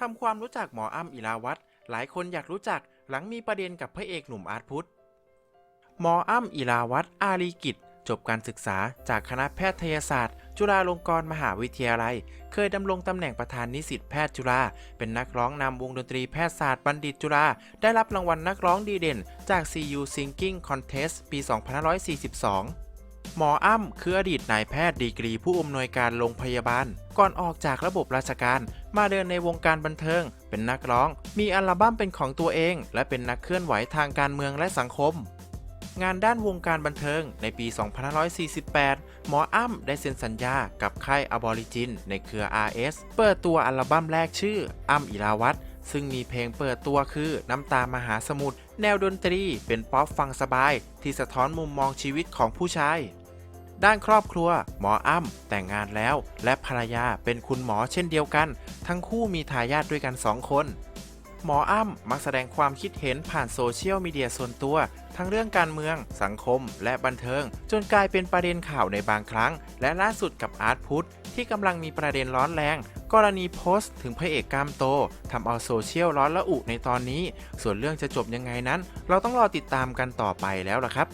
ทำความรู้จักหมออ้ำอิลาวัตรหลายคนอยากรู้จักหลังมีประเด็นกับพระเอกหนุ่มอาร์ตพุทธหมออ้ำอิลาวัตรอารีกิจ จบการศึกษาจากคณะแพทยศาสตร์ จุฬาลงกรณ์มหาวิทยาลัย เคยดำรงตำแหน่งประธานนิสิตแพทย์จุฬาเป็นนักร้องนำวงดนตรีแพทยศาสตร์บัณฑิตจุฬาได้รับรางวัลนักร้องดีเด่น จาก CU Singing Contest ปี 2542 หมออ้ำคืออดีตนายแพทย์ดีกรีผู้อำนวยการโรงพยาบาล ก่อนออกจากระบบราชการ มาเดินในวงการบันเทิง เป็นนักร้อง มีอัลบั้มเป็นของตัวเอง และเป็นนักเคลื่อนไหวทางการเมืองและสังคม งานด้านวงการบันเทิงในปี 2548 หมออ้ำได้เซ็นสัญญากับค่ายอบอริจิน ในเครือ RS เปิดตัวอัลบั้มแรกชื่อ อ้ำอิลาวัตรซึ่งมีเพลงเปิดตัวคือน้ำตามหาสมุทรแนวดนตรีเป็นป๊อปฟังสบาย ที่สะท้อนมุมมองชีวิตของผู้ชาย ด้านครอบครัว หมออ้ำแต่งงานแล้ว และภรรยาเป็นคุณหมอเช่นเดียวกัน ทั้งคู่มีทายาทด้วยกันสองคน หมออ้ำมักแสดงความคิดเห็นผ่านโซเชียลมีเดียส่วนตัว ทั้งเรื่องการเมือง สังคม และบันเทิง จนกลายเป็นประเด็นข่าวในบางครั้ง และล่าสุดกับอาร์ตพุทธที่กำลังมีประเด็นร้อนแรง กรณีโพสต์ถึงพระเอกกล้ามโตทำเอาโซเชียลร้อนระอุในตอนนี้ ส่วนเรื่องจะจบยังไงนั้น เราต้องรอติดตามกันต่อไปแล้วล่ะครับ